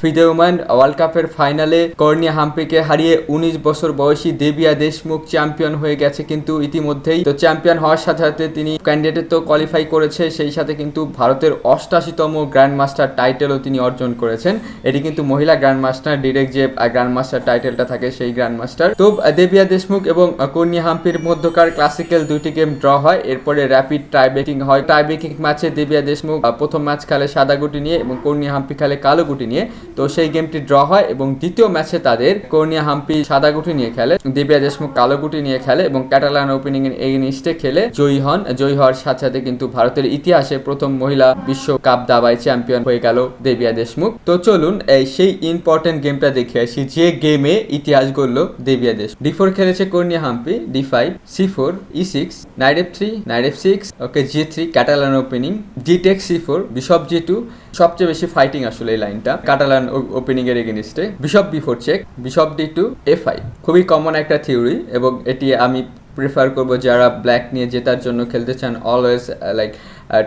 FIDE Oman world কাপের ফাইনালে cornea হাম্পিকে হারিয়ে উনিশ বছর বয়সী দেবিয়া দেশমুখ চ্যাম্পিয়ন হয়ে গেছে কিন্তু ইতিমধ্যেই। তো চ্যাম্পিয়ন হওয়ার সাথে সাথে তিনি ক্যান্ডিডেট তো কোয়ালিফাই করেছে, সেই সাথে কিন্তু ভারতের অষ্টাশিতম গ্র্যান্ড মাস্টার টাইটেলও তিনি অর্জন করেছেন। এটি কিন্তু মহিলা গ্র্যান্ড মাস্টার ডিরেক্ট যে গ্র্যান্ড মাস্টার টাইটেলটা থাকে সেই গ্র্যান্ড মাস্টার তো দেবিয়া দেশমুখ এবং কর্নিয়া হাম্পির মধ্যকার ক্লাসিক্যাল দুইটি গেম ড্র হয়। এরপরে র্যাপিড টাইব্রেকিং হয়। টাইব্রেকিং ম্যাচে দেবিয়া দেশমুখ প্রথম ম্যাচ খেলে সাদা গুটি নিয়ে এবং কর্নিয়া হাম্পি খেলে কালো গুটি নিয়ে। তো সেই গেমটি ড্র হয় এবং দ্বিতীয় ম্যাচে তাদের কর্নিয়া হাম্পি সাদা গুটি নিয়ে খেলে, দেবিয়া দেশমুখ কালো গুটি নিয়ে খেলে এবং ক্যাটালান ওপেনিং এর এগেনিস্টে খেলে জয়ী হন। জয়ী হওয়ার সাথে সাথে কিন্তু ভারতের ইতিহাসে প্রথম মহিলা বিশ্বকাপ দাবায় চ্যাম্পিয়ন হয়ে গেল দেবিয়া দেশমুখ। তো চলুন এই সেই ইম্পর্টেন্ট গেমটা দেখে আসি, যে গেমে ইতিহাস গড়ল দেবিয়া দেশ। ডি ফোর খেলেছে cornea Humpy D five C four E six knight F three knight F six okay G three Catalan opening G take C four bishop G two সবচেয়ে বেশি ফাইটিং আসলে এই লাইনটা কাটালান ওপেনিং এর এগেনিস্টে bishop B four check bishop D two A five খুবই common একটা theory এবং এটি আমি প্রেফার করব যারা ব্ল্যাক নিয়ে জেতার জন্য খেলতে চান অলওয়েজ লাইক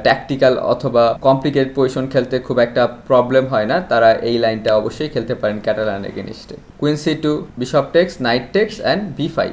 ট্যাকটিক্যাল অথবা কমপ্লিকেট পজিশন খেলতে খুব একটা প্রবলেম হয় না। তারা এই লাইনটা অবশ্যই খেলতে পারেন Catalan এগেনিস্টে queen C two bishop takes knight takes and B five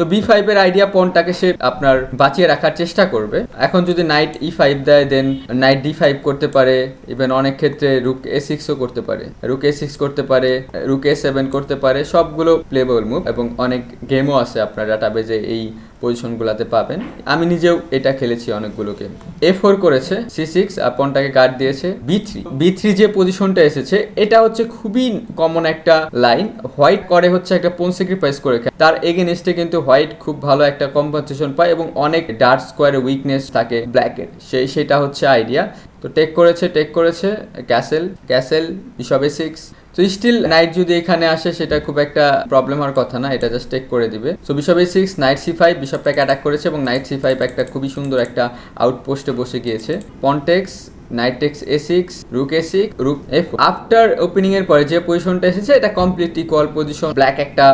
তো বি ফাইভের আইডিয়া পনটাকে সে আপনার বাঁচিয়ে রাখার চেষ্টা করবে? এখন যদি নাইট ই ফাইভ দেয় দেন নাইট ডি ফাইভ করতে পারে ইভেন অনেক ক্ষেত্রে রুক এ সিক্সও করতে পারে। রুক এ সিক্স করতে পারে রুক এ সেভেন করতে পারে, সবগুলো প্লেবল মুভ এবং অনেক গেমও আছে আপনার ডাটাবেজে এই পজিশনগুলোতে পাবেন। আমি নিজেও এটা খেলেছি অনেকগুলো গেম এ ফোর করেছে সি সিক্স পনটাকে গার্ড দিয়েছে বি থ্রি বি থ্রি যে পজিশনটা এসেছে, এটা হচ্ছে খুবই কমন একটা লাইন হোয়াইট করে হচ্ছে একটা পোন স্যাক্রিফাইস করে খেলে। তার এগেনস্টে কিন্তু হোয়াইট খুব ভালো একটা কম্পেনসেশন পায় এবং অনেক ডার্ক স্কোয়ারের উইকনেস থাকে ব্ল্যাকের সেই সেটা হচ্ছে আইডিয়া তো টেক করেছে টেক করেছে castle castle bishop A six তো স্টিল নাইট যদি এখানে আসে, সেটা খুব একটা প্রবলেম হওয়ার কথা না, এটা জাস্ট টেক করে দিবে। So bishop A six knight C five বিশপটাকে attack করেছে এবং নাইট সি ফাইভ একটা খুবই সুন্দর একটা আউটপোস্টে বসে গিয়েছে। Pawn takes knight takes a six rook a six rook f after opening এর পরে যে পজিশনটা এসেছে, এটা কমপ্লিট ইকুয়াল পজিশন ব্ল্যাক একটা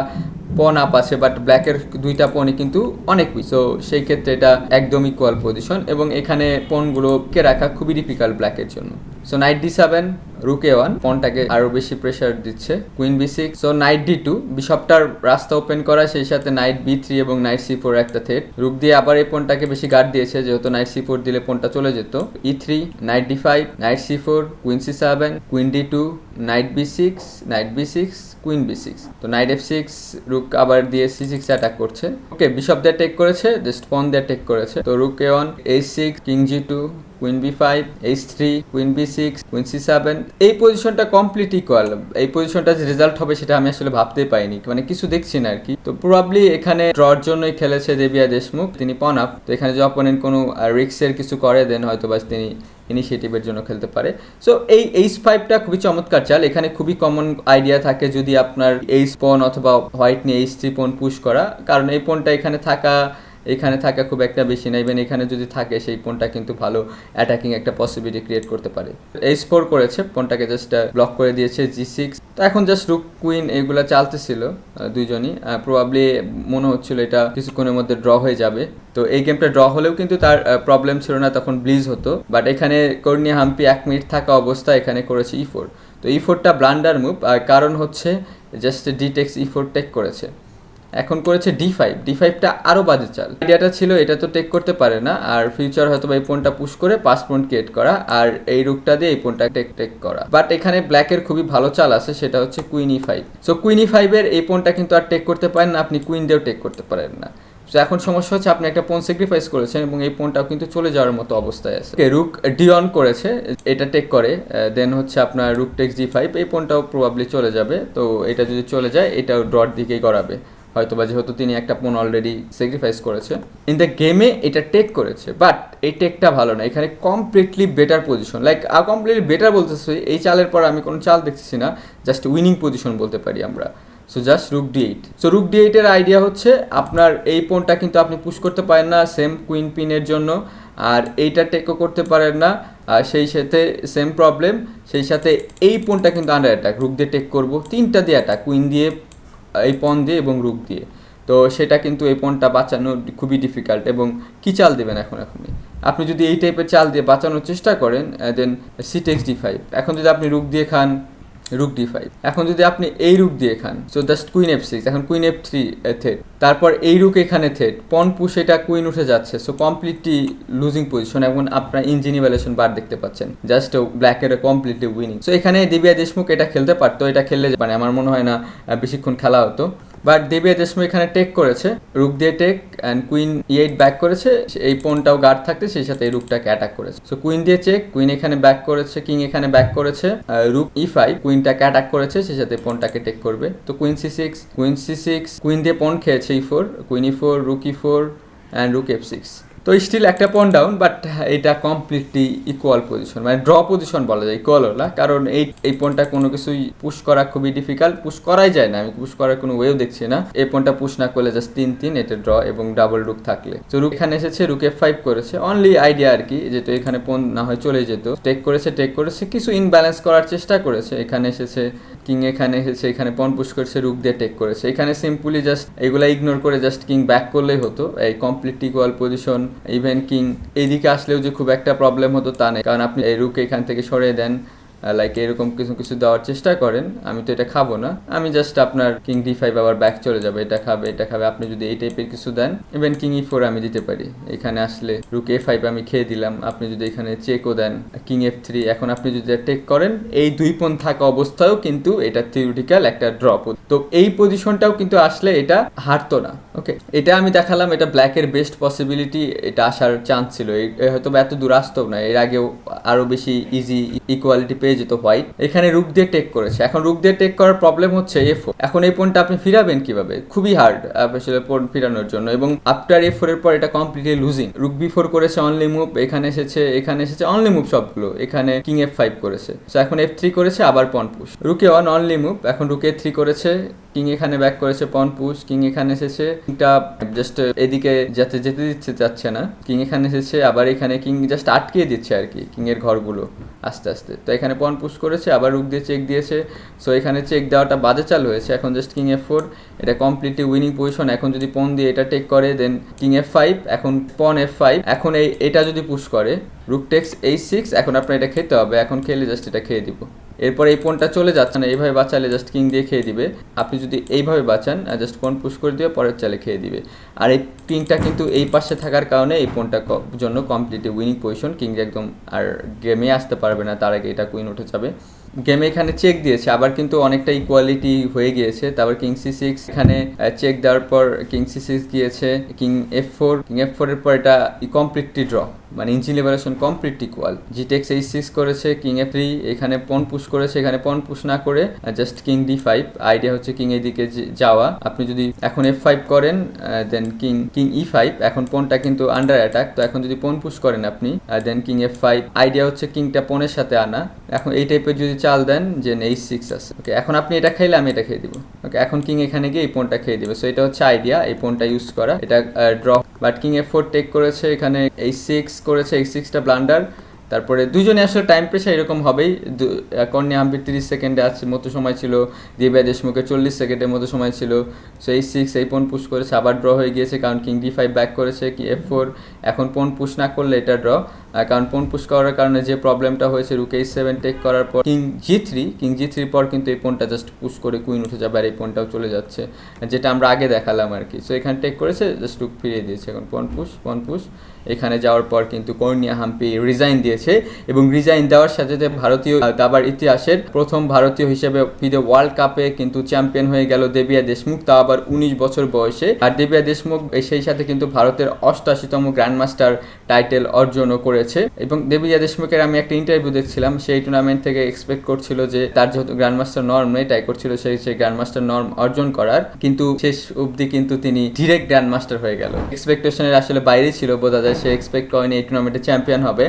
পন আপ আছে বাট ব্ল্যাকের দুইটা পনই কিন্তু অনেক উইক সো সেই ক্ষেত্রে এটা একদম ইকুয়াল পজিশন এবং এখানে পনগুলোকে রাখা খুবই ডিফিকাল্ট ব্ল্যাকের জন্য। So knight d seven rook e one পনটাকে আরও বেশি প্রেশার দিচ্ছে। Queen b six so knight d two বিশপটার রাস্তা ওপেন করা, সেই সাথে নাইট বি থ্রি এবং নাইট সি ফোর একটা থ্রেট রুক দিয়ে আবার এই পনটাকে বেশি গার্ড দিয়েছে, যেহেতু নাইট সি ফোর দিলে পনটা চলে যেত। E three knight d five knight c four queen c seven queen d two knight b six knight b six queen b six তো নাইট এফ সিক্স রুক আবার দিয়ে c six attack করছে। Okay bishop দিয়ে take করেছে just pawn দিয়ে take করেছে। তো rook a one h six king g two queen b five h three queen b six queen c seven এই পজিশনটা কমপ্লিট ইকুয়াল এই পজিশনটা যে রেজাল্ট হবে সেটা আমি আসলে ভাবতেই পাইনি। মানে কিছু দেখছি না আর কি তো প্রবাবলি এখানে ড্রর জন্যই খেলেছে দেবিয়া দেশমুখ। তিনি পন আপ তো এখানে যে অপোনেন্ট কোনো রিক্সের কিছু করে দেন হয়তো বা তিনি ইনিশিয়েটিভের জন্য খেলতে পারে। সো এই এইচ ফাইভটা খুবই চমৎকার চাল। এখানে খুবই কমন আইডিয়া থাকে যদি আপনার এইচ পন অথবা হোয়াইট নিয়ে এইচ থ্রি পন পুশ করা। কারণ এই পনটা এখানে থাকা এখানে থাকা খুব একটা বেশি না ইভেন এখানে যদি থাকে সেই পনটা কিন্তু ভালো অ্যাটাকিং একটা পসিবিলিটি ক্রিয়েট করতে পারে। এইচ ফোর করেছে পনটাকে জাস্ট ব্লক করে দিয়েছে জি সিক্স তো এখন জাস্ট রুক কুইন এগুলো চালতেছিল দুইজনই। প্রবাবলি মনে হচ্ছিল এটা কিছুক্ষণের মধ্যে ড্র হয়ে যাবে। তো এই গেমটা ড্র হলেও কিন্তু তার প্রবলেম ছিল না, তখন ব্লিজ হতো। বাট এখানে কর্নিয়া হাম্পি এক মিনিট থাকা অবস্থা এখানে করেছে ই ফোর তো ই ফোরটা ব্লান্ডার মুভ কারণ হচ্ছে just d takes e four take করেছে। এখন করেছে ডি ফাইভ ডি ফাইভটা আরও বাজে চাল। আইডিয়াটা ছিল এটা তো টেক করতে পারে না, আর ফিউচার হয়তো এই ফোনটা পুশ করে পাঁচ পয়েন্ট ক্রিয়েট করা, আর এই রুকটা দিয়ে এই ফোনটা টেক টেক করা। বাট এখানে ব্ল্যাকের খুবই ভালো চাল আছে, সেটা হচ্ছে কুইন ফাইভ সো কুইন ফাইভের এই ফোনটা কিন্তু আর টেক করতে পারেন না, আপনি কুইন দিয়েও টেক করতে পারেন না। তো এখন সমস্যা হচ্ছে আপনি একটা ফোন স্যাক্রিফাইস করেছেন এবং এই ফোনটাও কিন্তু চলে যাওয়ার মতো অবস্থায় আছে। রুক ডি অন করেছে, এটা টেক করে দেন হচ্ছে আপনার রুক টেক্স ডি ফাইভ এই ফোনটাও প্রবাবলি চলে যাবে। তো এটা যদি চলে যায়, এটাও ড্রট দিকেই করাবে হয়তো বা যেহেতু তিনি একটা ফোন অলরেডি স্যাক্রিফাইস করেছে। ইন দ্য গেমে এটা টেক করেছে বাট এই টেকটা ভালো না। এখানে কমপ্লিটলি বেটার পজিশন লাইক আর কমপ্লিটলি বেটার বলতেছি, এই চালের পর আমি কোনো চাল দেখতেছি না জাস্ট উইনিং পজিশন বলতে পারি আমরা। So just rook d eight so rook d এইটের আইডিয়া হচ্ছে, আপনার এই পোনটা কিন্তু আপনি পুশ করতে পারেন না সেম কুইন পিনের জন্য। আর এইটা টেকও করতে পারেন না, আর সেই সাথে সেম প্রবলেম সেই সাথে এই পোনটা কিন্তু আন্ডার অ্যাটাক রুক দিয়ে টেক করব, তিনটা দিয়ে অ্যাটাক কুইন দিয়ে এই পণ দিয়ে এবং রুক দিয়ে। তো সেটা কিন্তু এই পণটা বাঁচানো খুবই ডিফিকাল্ট এবং কি চাল দেবেন এখন এখনই? আপনি যদি এই টাইপের চাল দিয়ে বাঁচানোর চেষ্টা করেন then c takes d five এখন যদি আপনি রুক দিয়ে খান রুক ডি ফাইভ। এখন যদি আপনি এই রুক দিয়ে খান so just queen f six এখন কুইন এফ থ্রি থেট তারপর এই রুক এখানে থেট পন পুশ এটা কুইন উঠে যাচ্ছে সো কমপ্লিটলি লুজিং পজিশন এবং আপনার ইঞ্জিন ইভ্যালুয়েশন বার দেখতে পাচ্ছেন। জাস্ট ব্ল্যাকের কমপ্লিটলি উইনিং সো এখানে দিবিয়া দেশমুখ এটা খেলতে পারতো, এটা খেললে মানে আমার মনে হয় না বেশিক্ষণ খেলা হতো। বাট দেবিয়া দেশমুখ এখানে টেক করেছে রুক দিয়ে take and queen eight back করেছে, এই পোনটাও গার্ড থাকতে সেই সাথে এই রুকটাকে অ্যাটাক করেছে। সো কুইন দিয়ে চেক কুইন এখানে ব্যাক করেছে কিং এখানে ব্যাক করেছে রুক ই ফাইভ কুইনটাকে অ্যাটাক করেছে, সেই সাথে পোনটাকে টেক করবে। তো queen c six queen c six queen দিয়ে পোন খেয়েছে e four queen e four rook e four and rook f six তো স্টিল একটা পন ডাউন বাট এটা কমপ্লিটলি ইকুয়াল পজিশন মানে ড্র পজিশন বলা যায় ইকুয়াল হলা কারণ এই এই পনটা কোনো কিছুই পুশ করা খুবই ডিফিকাল্ট পুশ করাই যায় না, আমি পুশ করার কোনো ওয়েও দেখছি না। এই পনটা পুশ না করলে জাস্ট তিন তিন, এটা ড্র এবং ডাবল রুক থাকলে। তো রুক এখানে এসেছে রুক এফ ফাইভ করেছে। অনলি আইডিয়া আর কি, যেহেতু এখানে পন না হয় চলে যেত। টেক করেছে টেক করেছে, কিছু ইনব্যালেন্স করার চেষ্টা করেছে। এখানে এসেছে কিং এখানে এসেছে, এখানে পন পুশ করেছে রুক দিয়ে টেক করেছে। এখানে সিম্পলি জাস্ট এগুলা ইগনোর করে জাস্ট কিং ব্যাক করলেই হতো। এই complete equal position even king এইদিকে আসলেও যে খুব একটা প্রবলেম হতো তা নেই। কারণ আপনি এই রুক এখান থেকে সরিয়ে দেন লাইক এরকম কিছু কিছু দেওয়ার চেষ্টা করেন। আমি তো এটা খাব না। আমি জাস্ট আপনার কিং ডি ফাইভ আবার ব্যাক চলে যাবে। এটা খাবে এটা খাবে। আপনি যদি এই টাইপের কিছু দেন ইভেন কিং ই ফোর আমি দিতে পারি। এখানে আসলে রুক এ ফাইভ আমি খেয়ে দিলাম। আপনি যদি এখানে চেকও দেন কিং এফ থ্রি এখন আপনি যদি টেক করেন, এই দুই পন থাকা অবস্থায়ও কিন্তু এটা থিওরিটিক্যাল একটা ড্রপ তো এই পজিশনটাও কিন্তু আসলে এটা হারতো না ওকে এটা আমি দেখালাম, এটা ব্ল্যাকের বেস্ট পসিবিলিটি এটা আসার চান্স ছিল। হয়তো এত দূর আসতো না। এর আগেও আরও বেশি ইজি ইকুয়ালিটি পেয়ে যেত হোয়াইট এখানে রুক দিয়ে টেক করেছে। এখন রুক দিয়ে টেক করার প্রবলেম হচ্ছে এফ এখন এই পয়েন্টটা আপনি ফিরাবেন কীভাবে? খুবই হার্ড আসলে পয়েন্ট ফিরানোর জন্য। এবং আফটার এ ফোর এর পর এটা completely losing rook b four করেছে অনলি মুভ এখানে এসেছে এখানে এসেছে অনলি মুভ সবগুলো। এখানে কিং এফ ফাইভ করেছে। তো এখন এফ থ্রি করেছে, আবার pawn push rook e one only move এখন রুকে থ্রি করেছে। কিং এখানে ব্যাক করেছে পন পুশ কিং এখানে এসেছে কিংটা জাস্ট এদিকে যাতে যেতে দিচ্ছে, যাচ্ছে না। কিং এখানে এসেছে, আবার এখানে কিং জাস্ট আটকিয়ে দিচ্ছে আর কি কিং এর ঘরগুলো। আস্তে আস্তে। তো এখানে পন পুশ করেছে, আবার রুক দিয়ে চেক দিয়েছে। সো এখানে চেক দেওয়াটা বাজে চালু হয়েছে। এখন জাস্ট কিং এফ ফোর এটা কমপ্লিটলি উইনিং পজিশন এখন যদি পন দিয়ে এটা টেক করে দেন কিং এফ ফাইভ এখন পন এফ ফাইভ এখন এই, এটা যদি পুশ করে রুক টেক্স এইচ সিক্স এখন আপনার এটা খেতে হবে। এখন খেলে জাস্ট এটা খেয়ে দিব। এরপর এই পোনটা চলে যাচ্ছে না, এইভাবে বাঁচালে জাস্ট কিং দিয়ে খেয়ে দিবে। আপনি যদি এইভাবে বাঁচান জাস্ট পোন পুশ করে দিয়ে পরের চালে খেয়ে দিবে। আর এই কিংটা কিন্তু এই পাশে থাকার কারণে এই পোনটা জন্য কমপ্লিটলি উইনিং পজিশন কিং একদম আর গেমে আসতে পারবে না, তার আগে এটা কুইন উঠে যাবে। গেমে এখানে চেক দিয়েছে, আবার কিন্তু অনেকটা ইকুয়ালিটি হয়ে গিয়েছে। তারপর কিং সি সিক্স এখানে চেক দেওয়ার পর কিং সি সিক্স গিয়েছে king f four king f four এর পর এটা কমপ্লিটলি ড্র মানে engine liberation complete equal g takes h six করেছে কিং এফ থ্রি এখানে পন পুশ করেছে, এখানে পন পুশ না করে just king d five idea হচ্ছে কিং এদিকে যাওয়া। আপনি যদি এখন এফ ফাইভ করেন then king king e five এখন পনটা কিন্তু আন্ডার অ্যাটাক তো এখন যদি পন পুশ করেন আপনি then king f five idea হচ্ছে কিংটা পনেরো সাথে আনা। এখন এই টাইপের যদি চাল দেন যে এইচ সিক্স আছে। ওকে এখন আপনি এটা খেলে আমি এটা খেয়ে দিব। ওকে এখন কিং এখানে গিয়ে এই পনটা খেয়ে দিবে। সো এটা হচ্ছে আইডিয়া এই পনটা ইউজ করা। এটা draw but king f four take করেছে, এখানে এইচ সিক্স করেছে এইচ সিক্সটা ব্লান্ডার তারপরে দুজনে আসলে টাইম প্রেশার এরকম হবেই। কর্ণে হাম্পির তিরিশ সেকেন্ডে আছে, মতো সময় ছিল। দিব্যা দেশমুখে চল্লিশ সেকেন্ডের মতো সময় ছিল। সো এই সিক্স এই পন পুশ করেছে, আবার ড্র হয়ে গিয়েছে, কারণ কিং ডি ফাইভ ব্যাক করেছে কি এফ ফোর এখন পন পুশ না করলে এটা ড্র কারণ পন পুশ করার কারণে যে প্রবলেমটা হয়েছে রুকে সেভেন টেক করার পর king g three king g থ্রির পর কিন্তু এই পনটা জাস্ট পুশ করে কুইন উঠে যাবে আর এই পনটাও চলে যাচ্ছে, যেটা আমরা আগে দেখালাম আর কি। সো এখানে টেক করেছে জাস্ট রুক ফিরিয়ে দিয়েছে এখন। পন পুশ পন পুশ। এখানে যাওয়ার পর কিন্তু কর্নিয়া হাম্পি রিজাইন দিয়েছে এবং রিজাইন দেওয়ার সাথে সাথে ভারতীয় দাবার ইতিহাসের প্রথম ভারতীয় হিসেবে ফিদে ওয়ার্ল্ড কাপে কিন্তু চ্যাম্পিয়ন হয়ে গেল দেবিয়া দেশমুখ। তা আবার উনিশ বছর বয়সে। আর দেবিয়া দেশমুখ সেই সাথে কিন্তু ভারতের অষ্টাশিতম গ্র্যান্ডমাস্টার টাইটেল অর্জনও করেছে। এবং দেবিয়া দেশমুখের আমি একটা ইন্টারভিউ দেখছিলাম, সেই টুর্নামেন্ট থেকে এক্সপেক্ট করছিল যে তার যেহেতু গ্র্যান্ডমাস্টার নর্ম নেই ট্রাই করছিল সেই সেই গ্র্যান্ডমাস্টার নর্ম অর্জন করার। কিন্তু শেষ অবধি কিন্তু তিনি ডিরেক্ট গ্র্যান্ডমাস্টার হয়ে গেল। এক্সপেকটেশনের আসলে বাইরে ছিল, বোঝা যায় সে এক্সপেক্ট করেনি এই টুর্নামেন্টে চ্যাম্পিয়ন হবে।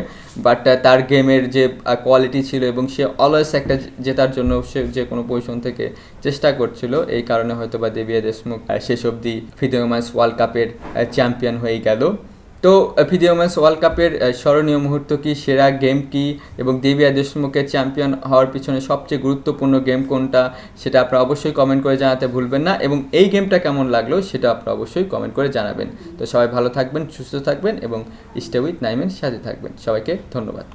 বাট তার গেমের যে কোয়ালিটি ছিল এবং সে অলওয়েজ একটা জেতার জন্য সে যে কোনো পজিশন থেকে চেষ্টা করছিল, এই কারণে হয়তো বা দেবিয়া দেশমুখ শেষ অবধি ফিদেমাস ওয়ার্ল্ড কাপের চ্যাম্পিয়ন হয়ে গেল। তো ফিদিওম্যান্স ওয়ার্ল্ড কাপের স্মরণীয় মুহূর্ত কি, সেরা গেম কি এবং দেবিয়া দেশমুখের চ্যাম্পিয়ন হওয়ার পিছনে সবচেয়ে গুরুত্বপূর্ণ গেম কোনটা, সেটা আপনারা অবশ্যই কমেন্ট করে জানাতে ভুলবেন না এবং এই গেমটা কেমন লাগল সেটা আপনারা অবশ্যই কমেন্ট করে জানাবেন। তো সবাই ভালো থাকবেন, সুস্থ থাকবেন এবং স্টে উইথ নাইমেন সাথে থাকবেন। সবাইকে ধন্যবাদ।